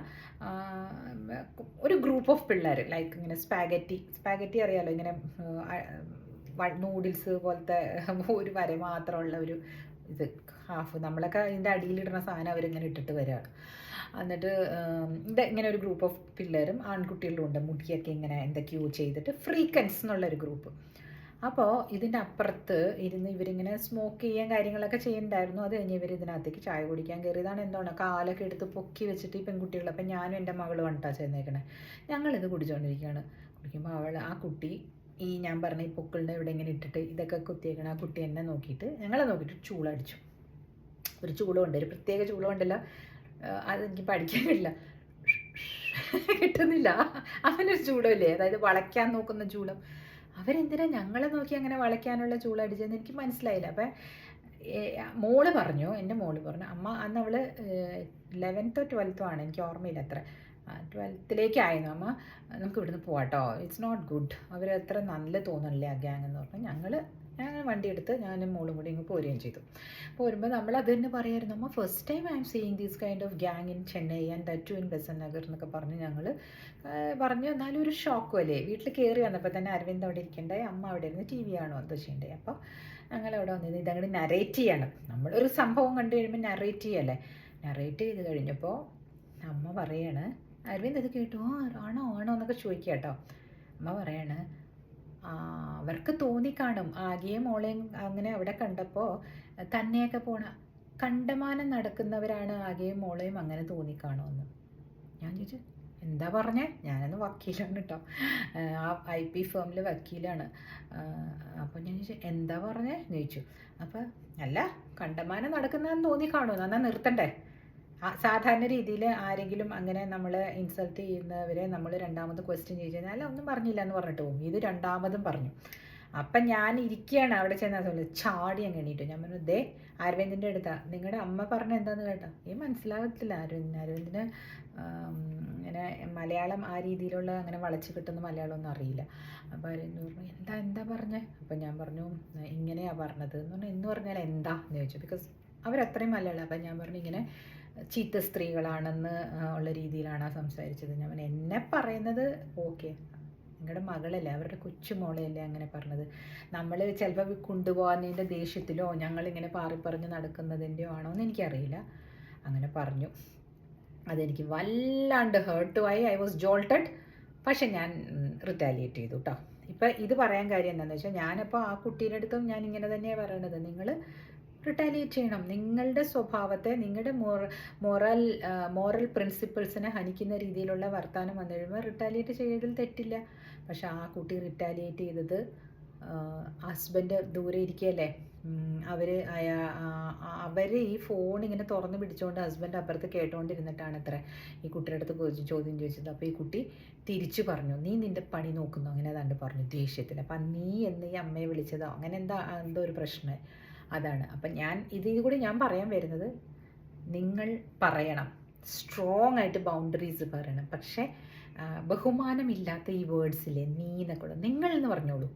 ഒരു ഗ്രൂപ്പ് ഓഫ് പിള്ളേർ ലൈക്ക് ഇങ്ങനെ സ്പാഗറ്റി സ്പാഗറ്റി അറിയാലോ ഇങ്ങനെ നൂഡിൽസ് പോലത്തെ ഒരു വര മാത്രമുള്ള ഒരു ഇത് ഹാഫ് നമ്മളൊക്കെ അതിന്റെ അടിയിലിടുന്ന സാധനം അവരിങ്ങനെ ഇട്ടിട്ട് വരികയാണ് എന്നിട്ട് ഇത് ഇങ്ങനെ ഒരു ഗ്രൂപ്പ് ഓഫ് പിള്ളേരും ആൺകുട്ടികളും ഉണ്ട് മുടിയൊക്കെ ഇങ്ങനെ എന്തൊക്കെയോ ചെയ്തിട്ട് ഫ്രീക്കൻസ് എന്നുള്ളൊരു ഗ്രൂപ്പ് അപ്പോൾ ഇതിന്റെ അപ്പുറത്ത് ഇരുന്ന് ഇവരിങ്ങനെ സ്മോക്ക് ചെയ്യാൻ കാര്യങ്ങളൊക്കെ ചെയ്യുന്നുണ്ടായിരുന്നു അത് കഴിഞ്ഞ് ഇവർ ഇതിനകത്തേക്ക് ചായ കുടിക്കാൻ കയറിയതാണ്. എന്താണ്? കാലൊക്കെ എടുത്ത് പൊക്കി വെച്ചിട്ട് ഈ പെൺകുട്ടികൾ അപ്പം ഞാനും എന്റെ മകളും കണ്ടാ ചെന്നേക്കണേ. ഞങ്ങളിത് കുടിച്ചുകൊണ്ടിരിക്കുകയാണ് കുടിക്കുമ്പോൾ അവൾ ആ കുട്ടി ഈ ഞാൻ പറഞ്ഞ ഈ പൊക്കളുടെ ഇവിടെ ഇങ്ങനെ ഇട്ടിട്ട് ഇതൊക്കെ കുത്തിയേക്കണ. ആ കുട്ടി എന്നെ നോക്കിയിട്ട് ഞങ്ങളെ നോക്കിയിട്ട് ചൂളടിച്ചു. ഒരു ചൂളമുണ്ട് ഒരു പ്രത്യേക ചൂളമുണ്ടല്ലോ അതെനിക്ക് പഠിക്കാൻ കഴിയില്ല. കിട്ടുന്നില്ല. അവനൊരു ചൂടമില്ലേ അതായത് വളയ്ക്കാൻ നോക്കുന്ന ചൂളം. അവരെന്തിനാ ഞങ്ങളെ നോക്കി അങ്ങനെ വളയ്ക്കാനുള്ള ചൂളടിച്ചതെന്ന് എനിക്ക് മനസ്സിലായില്ല. അപ്പം മോൾ പറഞ്ഞു എന്റെ മോൾ പറഞ്ഞു അമ്മ അന്ന് അവൾ ലെവൻത്തോ ട്വൽത്തോ ആണ് എനിക്ക് ഓർമ്മയില്ല അത്ര. ട്വൽത്തിലേക്കായിരുന്നു അമ്മ നമുക്ക് ഇവിടുന്ന് പോവാട്ടോ. ഇറ്റ്സ് നോട്ട് ഗുഡ് അവർ അത്ര നല്ല തോന്നണില്ലേ ആ ഗ്യാങ് എന്ന് പറഞ്ഞു. ഞങ്ങൾ ഞാൻ വണ്ടി എടുത്ത് ഞാനും മോളും കൂടി ഇങ്ങ് പോരുകയും ചെയ്തു. അപ്പോൾ പോരുമ്പോൾ നമ്മൾ അത് തന്നെ പറയായിരുന്നു അമ്മ first time I'm seeing these kind of gang in Chennai and that too in Besant Nagar എന്നൊക്കെ പറഞ്ഞ് ഞങ്ങൾ പറഞ്ഞു എന്നാലും ഒരു ഷോക്കും അല്ലേ? വീട്ടിൽ കയറി വന്നപ്പോൾ തന്നെ അരവിന്ദ് അവിടെ ഇരിക്കണ്ടേ അമ്മ അവിടെ ഇരുന്ന് ടി വി ആണോ എന്തോ ചെയ്യണ്ടേ? അപ്പോൾ ഞങ്ങൾ അവിടെ വന്നിരുന്നു ഇതങ്ങോട്ട് നറേറ്റ് ചെയ്യണം. നമ്മളൊരു സംഭവം കണ്ടു കഴിയുമ്പോൾ നറേറ്റ് ചെയ്യല്ലേ? നറേറ്റ് ചെയ്ത് കഴിഞ്ഞപ്പോൾ അമ്മ പറയാണ് അരവിന്ദ് ഇത് കേട്ടു ആണോ ആണോ എന്നൊക്കെ ചോദിക്കുക കേട്ടോ അമ്മ പറയാണ് "ആ, അവർക്ക് തോന്നിക്കാണും ആകെയും മോളെയും അങ്ങനെ അവിടെ കണ്ടപ്പോൾ തന്നെയൊക്കെ പോണ കണ്ടമാനം നടക്കുന്നവരാണ് ആകെയും മോളെയും അങ്ങനെ തോന്നിക്കാണുമെന്ന് ഞാൻ ചോദിച്ചു എന്താ പറഞ്ഞേ? ഞാനന്ന് വക്കീലാണ് കേട്ടോ ആ ഐ പി ഫേമിൽ വക്കീലാണ്. അപ്പോൾ ഞാൻ ചോദിച്ചു എന്താ പറഞ്ഞേ? ചോദിച്ചു. അപ്പോൾ അല്ല കണ്ടമാനം നടക്കുന്നതെന്ന് തോന്നി കാണുമോ എന്നാൽ നിർത്തണ്ടേ? സാധാരണ രീതിയിൽ ആരെങ്കിലും അങ്ങനെ നമ്മൾ ഇൻസൾട്ട് ചെയ്യുന്നവരെ നമ്മൾ രണ്ടാമത് ക്വസ്റ്റ്യൻ ചോദിച്ചു കഴിഞ്ഞാൽ ഒന്നും പറഞ്ഞില്ല എന്ന് പറഞ്ഞിട്ട് പോകും. ഇത് രണ്ടാമതും പറഞ്ഞു. അപ്പം ഞാൻ ഇരിക്കുകയാണ് അവിടെ ചെന്ന സമയത്ത് ചാടി അങ്ങ് എണീറ്റു. ഞാൻ പറഞ്ഞു ദേ അരവിന്ദിന്റെ അടുത്താ. നിങ്ങളുടെ അമ്മ പറഞ്ഞ എന്താന്ന് കേട്ടോ? ഈ മനസ്സിലാകത്തില്ല അരവിന്ദ് അരവിന്ദിന് ഇങ്ങനെ മലയാളം ആ രീതിയിലുള്ള അങ്ങനെ വളച്ച് കിട്ടുന്ന മലയാളം ഒന്നും അറിയില്ല. അപ്പോൾ അരവിന്ദ് പറഞ്ഞു എന്താ എന്താ പറഞ്ഞേ? അപ്പം ഞാൻ പറഞ്ഞു ഇങ്ങനെയാണ് പറഞ്ഞത്. എന്ന് പറഞ്ഞാൽ എന്ന് പറഞ്ഞാൽ എന്താ എന്ന് ചോദിച്ചു. ബിക്കോസ് അവരത്രയും മലയാളം. അപ്പം ഞാൻ പറഞ്ഞു ഇങ്ങനെ ചീത്ത സ്ത്രീകളാണെന്ന് ഉള്ള രീതിയിലാണ് ആ സംസാരിച്ചത്. അവൻ എന്നെ പറയുന്നത് ഓക്കെ. നിങ്ങളുടെ മകളല്ലേ അവരുടെ കൊച്ചുമോളെയല്ലേ അങ്ങനെ പറഞ്ഞത്. നമ്മൾ ചിലപ്പോൾ കൊണ്ടുപോകാനതിന്റെ ദേഷ്യത്തിലോ ഞങ്ങളിങ്ങനെ പാറിപ്പറഞ്ഞ് നടക്കുന്നതിന്റെയോ ആണോ എന്ന് എനിക്കറിയില്ല. അങ്ങനെ പറഞ്ഞു. അതെനിക്ക് വല്ലാണ്ട് ഹേർട്ട് ആയി. ഐ വാസ് ജോൾട്ടഡ് പക്ഷെ ഞാൻ റിറ്റാലിയേറ്റ് ചെയ്തു കേട്ടോ ഇപ്പം ഇത് പറയാൻ കാര്യം എന്താണെന്ന് വെച്ചാൽ ഞാനപ്പോൾ ആ കുട്ടീന്റെ അടുത്തും ഞാൻ ഇങ്ങനെ തന്നെയാണ് പറയണത്. നിങ്ങൾ റിട്ടാലിയേറ്റ് ചെയ്യണം. നിങ്ങളുടെ സ്വഭാവത്തെ നിങ്ങളുടെ മോറൽ മൊറൽ പ്രിൻസിപ്പിൾസിനെ ഹനിക്കുന്ന രീതിയിലുള്ള വർത്തമാനം വന്നു കഴിയുമ്പോൾ റിട്ടാലിയേറ്റ് ചെയ്തതിൽ തെറ്റില്ല. പക്ഷെ ആ കുട്ടി റിട്ടാലിയേറ്റ് ചെയ്തത് ഹസ്ബൻഡ് ദൂരെ ഇരിക്കുകയല്ലേ? അവർ അവർ ഈ ഫോൺ ഇങ്ങനെ തുറന്ന് പിടിച്ചുകൊണ്ട് ഹസ്ബൻഡ് അപ്പുറത്ത് കേട്ടുകൊണ്ടിരുന്നിട്ടാണ് അത്ര ഈ കുട്ടിയുടെ അടുത്ത് ചോദ്യം ചോദിച്ചത്. അപ്പോൾ ഈ കുട്ടി തിരിച്ചു പറഞ്ഞു നീ നിന്റെ പണി നോക്കുന്നു. അങ്ങനെ ഏതാണ്ട് പറഞ്ഞു ദേഷ്യത്തിൽ അപ്പം നീ എന്ന് ഈ അമ്മയെ വിളിച്ചതോ? അങ്ങനെ എന്താ എന്തോ ഒരു പ്രശ്നം? അതാണ്. അപ്പം ഞാൻ ഇതിൽ കൂടി ഞാൻ പറയാൻ വരുന്നത് നിങ്ങൾ പറയണം. സ്ട്രോങ് ആയിട്ട് ബൗണ്ടറീസ് പറയണം. പക്ഷേ ബഹുമാനമില്ലാത്ത ഈ വേർഡ്സിലെ നീ എന്നൊക്കെ നിങ്ങൾ എന്ന് പറഞ്ഞോളൂ.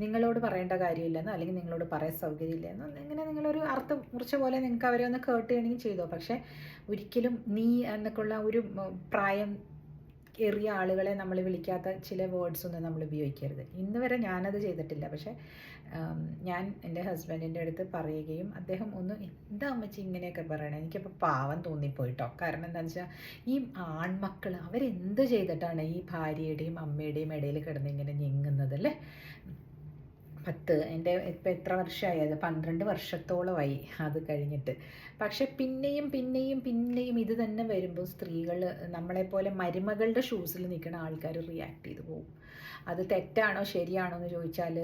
നിങ്ങളോട് പറയേണ്ട കാര്യമില്ലെന്നോ അല്ലെങ്കിൽ നിങ്ങളോട് പറയാൻ സൗകര്യമില്ലെന്നോ ഇങ്ങനെ നിങ്ങളൊരു അർത്ഥം മുറിച്ച പോലെ നിങ്ങൾക്ക് അവരെ ഒന്ന് കേട്ടുകയാണെങ്കിൽ ചെയ്തോ. പക്ഷേ ഒരിക്കലും നീ എന്നൊക്കെയുള്ള ഒരു പ്രായം ഏറിയ ആളുകളെ നമ്മൾ വിളിക്കാത്ത ചില വേർഡ്സ് ഒന്നും നമ്മൾ ഉപയോഗിക്കരുത്. ഇന്ന് വരെ ഞാനത് ചെയ്തിട്ടില്ല. പക്ഷേ ഞാൻ എന്റെ ഹസ്ബൻഡിന്റെ അടുത്ത് പറയുകയും അദ്ദേഹം ഒന്ന് എന്താ അമ്മച്ചി ഇങ്ങനെയൊക്കെ പറയണേ? എനിക്കപ്പോൾ പാവം തോന്നിപ്പോയിട്ടോ. കാരണം എന്താണെന്ന് വെച്ചാൽ ഈ ആൺമക്കൾ അവരെന്ത് ചെയ്തിട്ടാണ് ഈ ഭാര്യയുടെയും അമ്മയുടെയും ഇടയിൽ കിടന്ന് ഇങ്ങനെ ഞെങ്ങുന്നത് അല്ലേ? പത്ത് എന്റെ ഇപ്പം എത്ര വർഷമായി? അത് പന്ത്രണ്ട് വർഷത്തോളമായി അത് കഴിഞ്ഞിട്ട്. പക്ഷെ പിന്നെയും പിന്നെയും പിന്നെയും ഇത് തന്നെ വരുമ്പോൾ സ്ത്രീകൾ നമ്മളെപ്പോലെ മരുമകളുടെ ഷൂസിൽ നിൽക്കുന്ന ആൾക്കാർ റിയാക്ട് ചെയ്തു പോകും. അത് തെറ്റാണോ ശരിയാണോ എന്ന് ചോദിച്ചാൽ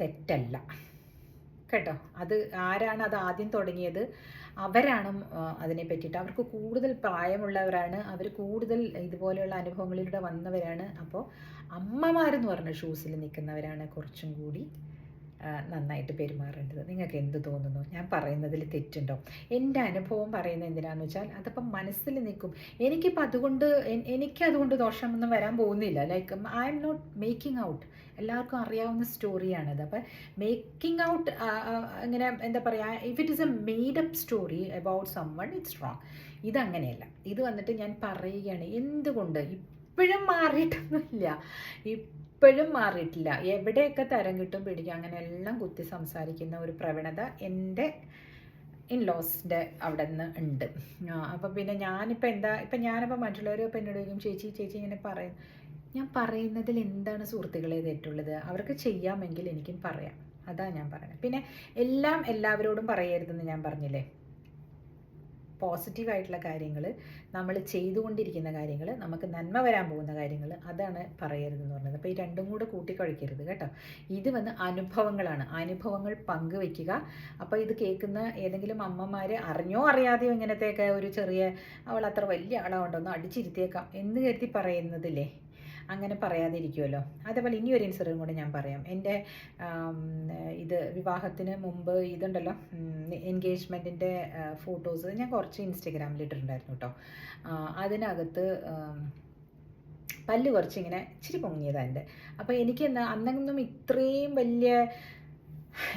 തെറ്റല്ല. കേട്ടോ? അത് ആരാണ് അത് ആദ്യം തുടങ്ങിയത്? അവരാണ് അതിനെ പറ്റിയിട്ട്. അവർക്ക് കൂടുതൽ പ്രായമുള്ളവരാണ്. അവർ കൂടുതൽ ഇതുപോലെയുള്ള അനുഭവങ്ങളിലൂടെ വന്നവരാണ്. അപ്പോൾ അമ്മമാരെന്ന് പറഞ്ഞ ഷൂസിൽ നിൽക്കുന്നവരാണ് കുറച്ചും കൂടി. നന്നായിട്ട് പെരുമാറേണ്ടത്. നിങ്ങൾക്ക് എന്ത് തോന്നുന്നു? ഞാൻ പറയുന്നതിൽ തെറ്റുണ്ടോ? എന്റെ അനുഭവം പറയുന്നത് എന്തിനാന്ന് വെച്ചാൽ അതപ്പം മനസ്സിൽ നിൽക്കും. എനിക്കിപ്പോൾ അതുകൊണ്ട് എനിക്ക് അതുകൊണ്ട് ദോഷമൊന്നും വരാൻ പോകുന്നില്ല. Like I'm not making out എല്ലാവർക്കും അറിയാവുന്ന സ്റ്റോറിയാണത് അപ്പം മേക്കിംഗ് ഔട്ട് ഇങ്ങനെ എന്താ പറയുക if it is a made up story about someone it's wrong ഇതങ്ങനെയല്ല. ഇത് വന്നിട്ട് ഞാൻ പറയുകയാണ് എന്തുകൊണ്ട്? ഇപ്പോഴും മാറിയിട്ടൊന്നുമില്ല. ഇപ്പോഴും മാറിയിട്ടില്ല. എവിടെയൊക്കെ തരം കിട്ടും പിടിക്കും അങ്ങനെ എല്ലാം കുത്തി സംസാരിക്കുന്ന ഒരു പ്രവണത എന്റെ ഇൻ ഇൻലോസിന്റെ അവിടെ നിന്ന് ഉണ്ട് അപ്പം പിന്നെ ഞാനിപ്പോൾ എന്താ ഇപ്പം ഞാനിപ്പോൾ മറ്റുള്ളവർ ഇപ്പം എന്നോട് ചോദിക്കും ചേച്ചി ചേച്ചി ഇങ്ങനെ പറയും. ഞാൻ പറയുന്നതിൽ എന്താണ് സുഹൃത്തുക്കളെ തെറ്റുള്ളത്? അവർക്ക് ചെയ്യാമെങ്കിൽ എനിക്കും പറയാം. അതാ ഞാൻ പറയുന്നത്. പിന്നെ എല്ലാം എല്ലാവരോടും പറയരുതെന്ന് ഞാൻ പറഞ്ഞില്ലേ? പോസിറ്റീവായിട്ടുള്ള കാര്യങ്ങൾ നമ്മൾ ചെയ്തുകൊണ്ടിരിക്കുന്ന കാര്യങ്ങൾ നമുക്ക് നന്മ വരാൻ പോകുന്ന കാര്യങ്ങൾ അതാണ് പറയരുതെന്ന് പറഞ്ഞത്. അപ്പോൾ ഈ രണ്ടും കൂടെ കൂട്ടിക്കഴിക്കരുത് കേട്ടോ. ഇത് വന്ന് അനുഭവങ്ങളാണ്. അനുഭവങ്ങൾ പങ്കുവെക്കുക അപ്പോൾ ഇത് കേൾക്കുന്ന ഏതെങ്കിലും അമ്മമാർ അറിഞ്ഞോ അറിയാതെയോ ഇങ്ങനത്തെയൊക്കെ ഒരു ചെറിയ അവൾ അത്ര വലിയ ആളാവുണ്ടോ അടിച്ചിരുത്തിയേക്കാം എന്ന് കരുതി പറയുന്നതില്ലേ? അങ്ങനെ പറയാതിരിക്കുമല്ലോ അതേപോലെ ഇനി ഒരു ഇൻസിഡന്റ് കൂടെ ഞാൻ പറയാം. എന്റെ ഇത് വിവാഹത്തിന് മുമ്പ് ഇതുണ്ടല്ലോ എൻഗേജ്മെന്റിന്റെ ഫോട്ടോസ് ഞാൻ കുറച്ച് ഇൻസ്റ്റഗ്രാമിൽ ഇട്ടിട്ടുണ്ടായിരുന്നു കേട്ടോ. അതിനകത്ത് പല്ല് കുറച്ചിങ്ങനെ ഇച്ചിരി പൊങ്ങിയതാണ് എന്റെ. അപ്പോൾ എനിക്കെന്താ അന്നൊന്നും ഇത്രയും വലിയ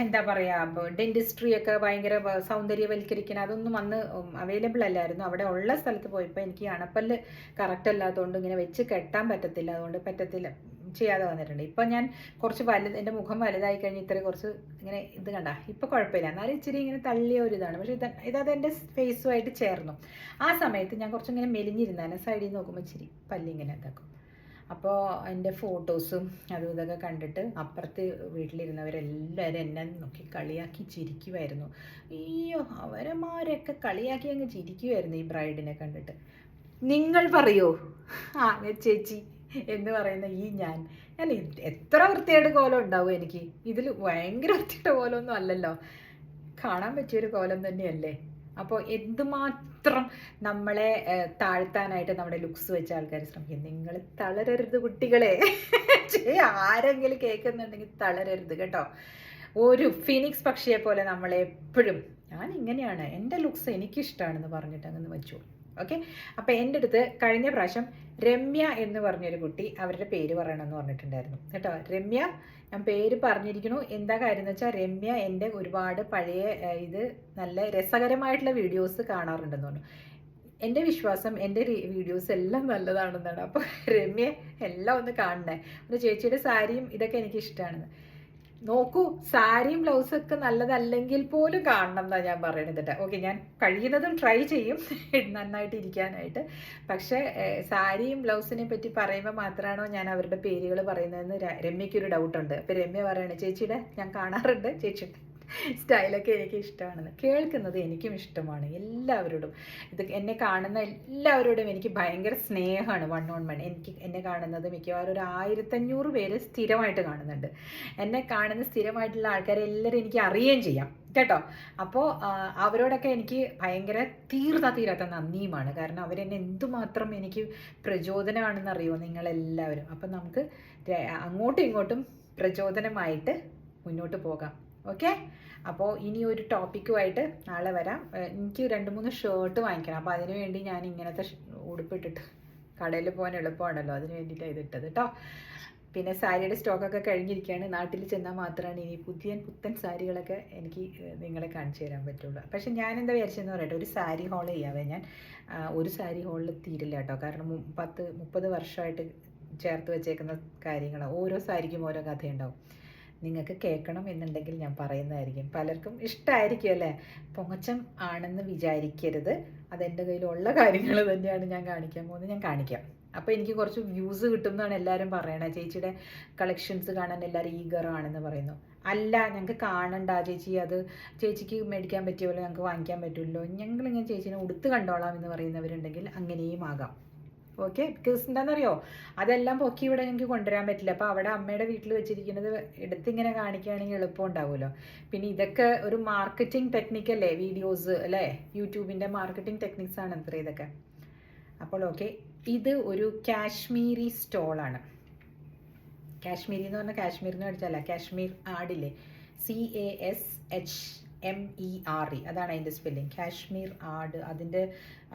എന്താ പറയുക ഇപ്പോൾ ഡെന്റിസ്ട്രി ഒക്കെ ഭയങ്കര സൗന്ദര്യവൽക്കരിക്കണം അതൊന്നും അന്ന് അവൈലബിൾ അല്ലായിരുന്നു. അവിടെ ഉള്ള സ്ഥലത്ത് പോയപ്പോൾ എനിക്ക് അണപ്പല്ല് കറക്റ്റ് അല്ലാത്തതുകൊണ്ട് ഇങ്ങനെ വെച്ച് കെട്ടാൻ പറ്റത്തില്ല. അതുകൊണ്ട് പറ്റത്തില്ല ചെയ്യാതെ വന്നിട്ടുണ്ട്. ഇപ്പം ഞാൻ കുറച്ച് വലുത് എന്റെ മുഖം വലുതായി കഴിഞ്ഞ് ഇത്ര കുറച്ച് ഇങ്ങനെ ഇത് കണ്ട ഇപ്പം കുഴപ്പമില്ല. എന്നാലും ഇച്ചിരി ഇങ്ങനെ തള്ളിയ ഒരു ഇതാണ്. പക്ഷേ ഇത് ഇതത് എന്റെ ഫേസുമായിട്ട് ചേർന്നു. ആ സമയത്ത് ഞാൻ കുറച്ചിങ്ങനെ മെലിഞ്ഞിരുന്നാണ് സൈഡിൽ നോക്കുമ്പോൾ ഇച്ചിരി പല്ലിങ്ങനെ ഇതാക്കും. അപ്പോൾ എന്റെ ഫോട്ടോസും അതും ഇതൊക്കെ കണ്ടിട്ട് അപ്പുറത്ത് വീട്ടിലിരുന്നവരെല്ലാവരും എന്നെ നോക്കി കളിയാക്കി ചിരിക്കുമായിരുന്നു അയ്യോ അവരമാരൊക്കെ കളിയാക്കി അങ്ങ് ചിരിക്കുമായിരുന്നു ഈ ബ്രൈഡിനെ കണ്ടിട്ട്. നിങ്ങൾ പറയോ. ആ ചേച്ചി എന്ന് പറയുന്ന ഈ ഞാൻ. ഞാൻ എത്ര വൃത്തിയായിട്ട് കോലം ഉണ്ടാവും എനിക്ക്? ഇതിൽ ഭയങ്കര വൃത്തിയുടെ കോലമൊന്നും അല്ലല്ലോ. കാണാൻ പറ്റിയൊരു കോലം തന്നെയല്ലേ? അപ്പോൾ എന്തുമാത്രം നമ്മളെ താഴ്ത്താനായിട്ട് നമ്മുടെ ലുക്സ് വെച്ച ആൾക്കാർ ശ്രമിക്കും. നിങ്ങൾ തളരരുത് കുട്ടികളെ. ആരെങ്കിലും കേൾക്കുന്നുണ്ടെങ്കിൽ തളരരുത് കേട്ടോ. ഒരു ഫിനിക്സ് പക്ഷിയെ പോലെ നമ്മളെപ്പോഴും ഞാൻ ഇങ്ങനെയാണ് എന്റെ ലുക്സ് എനിക്കിഷ്ടമാണെന്ന് പറഞ്ഞിട്ട് അങ്ങനെ വെച്ചു ഓക്കെ അപ്പോൾ എന്റെ അടുത്ത് കഴിഞ്ഞ പ്രാവശ്യം രമ്യ എന്ന് പറഞ്ഞൊരു കുട്ടി അവരുടെ പേര് പറയണമെന്ന് പറഞ്ഞിട്ടുണ്ടായിരുന്നു. കേട്ടോ? രമ്യ ഞാൻ പേര് പറഞ്ഞിരിക്കുന്നു. എന്താ കാര്യം എന്ന് വെച്ചാൽ രമ്യ എന്റെ ഒരുപാട് പഴയ ഇത് നല്ല രസകരമായിട്ടുള്ള വീഡിയോസ് കാണാറുണ്ടെന്ന് പറഞ്ഞു. എന്റെ വിശ്വാസം എന്റെ വീഡിയോസ് എല്ലാം നല്ലതാണെന്നാണ്. അപ്പോൾ രമ്യ എല്ലാം ഒന്ന് കാണണേ. ഒരു ചേച്ചിയുടെ സാരിയും ഇതൊക്കെ എനിക്ക് ഇഷ്ടമാണ് നോക്കൂ സാരിയും ബ്ലൗസും ഒക്കെ നല്ലതല്ലെങ്കിൽ പോലും കാണണം എന്നാണ് ഞാൻ പറയണത് ഓക്കെ ഞാൻ കഴിയുന്നതും ട്രൈ ചെയ്യും. നന്നായിട്ട് ഇരിക്കാനായിട്ട്. പക്ഷേ സാരിയും ബ്ലൗസിനെ പറ്റി പറയുമ്പോൾ മാത്രമാണോ ഞാൻ അവരുടെ പേരുകൾ പറയുന്നതെന്ന് രമ്യയ്ക്കൊരു ഡൗട്ടുണ്ട് അപ്പോൾ രമ്യ പറയണേ ചേച്ചിയുടെ ഞാൻ കാണാറുണ്ട്. ചേച്ചിയുടെ സ്റ്റൈലൊക്കെ എനിക്ക് ഇഷ്ടമാണെന്ന് കേൾക്കുന്നത് എനിക്കും ഇഷ്ടമാണ്. എല്ലാവരോടും. ഇത് എന്നെ കാണുന്ന എല്ലാവരോടും എനിക്ക് ഭയങ്കര സ്നേഹമാണ് വൺ ഓൺ വൺ എനിക്ക് എന്നെ കാണുന്നത് മിക്കവാറും ഒരു ആയിരത്തഞ്ഞൂറ് പേര് സ്ഥിരമായിട്ട് കാണുന്നുണ്ട്. എന്നെ കാണുന്ന സ്ഥിരമായിട്ടുള്ള ആൾക്കാരെ എല്ലാവരും എനിക്ക് അറിയുകയും ചെയ്യാം. കേട്ടോ? അപ്പോൾ അവരോടൊക്കെ എനിക്ക് ഭയങ്കര തീർത്ത തീരാത്ത നന്ദിയുമാണ്. കാരണം അവരെന്നെ എന്തുമാത്രം എനിക്ക് പ്രചോദനമാണെന്ന് അറിയുമോ നിങ്ങളെല്ലാവരും? അപ്പം നമുക്ക് അങ്ങോട്ടും ഇങ്ങോട്ടും പ്രചോദനമായിട്ട് മുന്നോട്ട് പോകാം. ഓക്കെ? അപ്പോൾ ഇനി ഒരു ടോപ്പിക്കുമായിട്ട് നാളെ വരാം. എനിക്ക് രണ്ട് മൂന്ന് ഷർട്ട് വാങ്ങിക്കണം. അപ്പോൾ അതിന് വേണ്ടി ഞാൻ ഇങ്ങനത്തെ ഉടുപ്പിട്ടിട്ട് കടയിൽ പോകാൻ എളുപ്പമാണല്ലോ. അതിന് വേണ്ടിയിട്ടാണ് ഇതിട്ടത് കേട്ടോ പിന്നെ സാരിയുടെ സ്റ്റോക്കൊക്കെ കഴിഞ്ഞിരിക്കുകയാണ്. നാട്ടിൽ ചെന്നാൽ മാത്രമാണ് ഇനി പുതിയ പുത്തൻ സാരികളൊക്കെ എനിക്ക് നിങ്ങളെ കാണിച്ചു തരാൻ പറ്റുള്ളൂ. പക്ഷെ ഞാൻ എന്താ വിചാരിച്ചതെന്ന് പറയട്ടെ? ഒരു സാരി ഹോൾ ചെയ്യാവേ ഞാൻ. ഒരു സാരി ഹോളിൽ തീരില്ല കേട്ടോ കാരണം പത്ത് മുപ്പത് വർഷമായിട്ട് ചേർത്ത് വെച്ചേക്കുന്ന കാര്യങ്ങൾ ഓരോ സാരിക്കും ഓരോ കഥയുണ്ടാവും. നിങ്ങൾക്ക് കേൾക്കണം എന്നുണ്ടെങ്കിൽ ഞാൻ പറയുന്നതായിരിക്കും. പലർക്കും ഇഷ്ടമായിരിക്കും അല്ലേ? പൊങ്ങച്ചം ആണെന്ന് വിചാരിക്കരുത്. അതെന്റെ കയ്യിലുള്ള കാര്യങ്ങൾ തന്നെയാണ് ഞാൻ കാണിക്കാൻ പോകുന്നത്. ഞാൻ കാണിക്കാം. അപ്പോൾ എനിക്ക് കുറച്ച് വ്യൂസ് കിട്ടും എന്നാണ് എല്ലാവരും പറയണത് ചേച്ചിയുടെ കളക്ഷൻസ് കാണാൻ എല്ലാവരും ഈഗർ ആണെന്ന് പറയുന്നു. അല്ല ഞങ്ങൾക്ക് കാണണ്ട ചേച്ചി. അത് ചേച്ചിക്ക് മേടിക്കാൻ പറ്റിയ പോലെ ഞങ്ങൾക്ക് വാങ്ങിക്കാൻ പറ്റുമല്ലോ ഞങ്ങളിങ്ങനെ ചേച്ചീനെ ഉടുത്ത് കണ്ടോളാം എന്ന് പറയുന്നവരുണ്ടെങ്കിൽ അങ്ങനെയും ആകാം. ഓക്കെ ബിക്കോസ് എന്താണെന്നറിയോ അതെല്ലാം പൊക്കി ഇവിടെ ഞങ്ങൾക്ക് കൊണ്ടുവരാൻ പറ്റില്ല. അപ്പോൾ അവിടെ അമ്മയുടെ വീട്ടിൽ വെച്ചിരിക്കുന്നത് എടുത്തിങ്ങനെ കാണിക്കുകയാണെങ്കിൽ എളുപ്പം ഉണ്ടാവുമല്ലോ. പിന്നെ ഇതൊക്കെ ഒരു മാർക്കറ്റിംഗ് ടെക്നിക്കല്ലേ വീഡിയോസ് അല്ലേ? യൂട്യൂബിന്റെ മാർക്കറ്റിംഗ് ടെക്നിക്സ് ആണ് അത്ര ഇതൊക്കെ. അപ്പോൾ ഓക്കെ ഇത് ഒരു കാശ്മീരി സ്റ്റോളാണ് കാശ്മീരി എന്ന് പറഞ്ഞാൽ കാശ്മീരിന് അടിച്ചല്ല Kashmir ആടില്ലേ? C A S H M E R E അതാണ് അതിന്റെ സ്പെല്ലിംഗ് കാശ്മീർ ആട് അതിന്റെ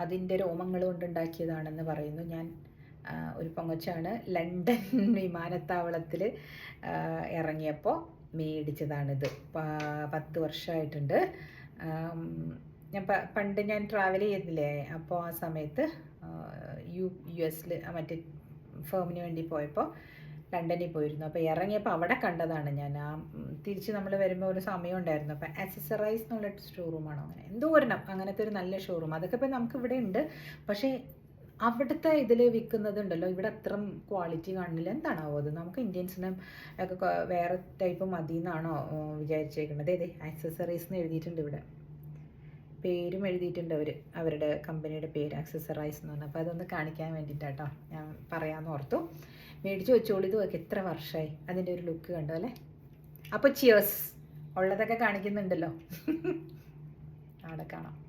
അതിന്റെ രോമങ്ങൾ കൊണ്ടുണ്ടാക്കിയതാണെന്ന് പറയുന്നു. ഞാൻ ഒരു പൊങ്ങച്ചാണ് ലണ്ടൻ വിമാനത്താവളത്തിൽ ഇറങ്ങിയപ്പോൾ മേടിച്ചതാണിത്. പത്ത് വർഷമായിട്ടുണ്ട് ഞാൻ പണ്ട് ഞാൻ ട്രാവൽ ചെയ്തില്ലേ? അപ്പോൾ ആ സമയത്ത് യു യു എസിൽ മറ്റേ ഫേമിന് വേണ്ടി പോയപ്പോൾ ലണ്ടനിൽ പോയിരുന്നു. അപ്പോൾ ഇറങ്ങിയപ്പോൾ അവിടെ കണ്ടതാണ് ഞാൻ. ആ തിരിച്ച് നമ്മൾ വരുമ്പോൾ ഒരു സമയം ഉണ്ടായിരുന്നു. അപ്പോൾ അക്സസറൈസ് എന്നുള്ള ഷോറൂമാണോ അങ്ങനെ? എന്തോ ഒരെണ്ണം. അങ്ങനത്തെ ഒരു നല്ല ഷോറൂം അതൊക്കെ ഇപ്പോൾ നമുക്ക് ഇവിടെ ഉണ്ട്. പക്ഷേ അവിടുത്തെ ഇതിൽ വിൽക്കുന്നതുണ്ടല്ലോ ഇവിടെ അത്രയും ക്വാളിറ്റി കാണില്ല. എന്താണാവോ അത്? നമുക്ക് ഇന്ത്യൻസിനും ഒക്കെ വേറെ ടൈപ്പ് മതി എന്നാണോ വിചാരിച്ചേക്കുന്നത് അതെ ആക്സസറീസ് എന്ന് എഴുതിയിട്ടുണ്ട് ഇവിടെ. പേരും എഴുതിയിട്ടുണ്ട് അവർ അവരുടെ കമ്പനിയുടെ പേര് ആക്സസറൈസ് എന്ന് പറഞ്ഞു. അപ്പോൾ അതൊന്ന് കാണിക്കാൻ വേണ്ടിയിട്ടാട്ടോ ഞാൻ പറയാമെന്ന് ഓർത്തു. മേടിച്ച് വെച്ചോളൂ. ഇത് നോക്കി എത്ര വർഷമായി അതിന്റെ ഒരു ലുക്ക് കണ്ടോ അല്ലേ? അപ്പോൾ ചിയേഴ്സ് ഉള്ളതൊക്കെ കാണിക്കുന്നുണ്ടല്ലോ. അവിടെ കാണാം.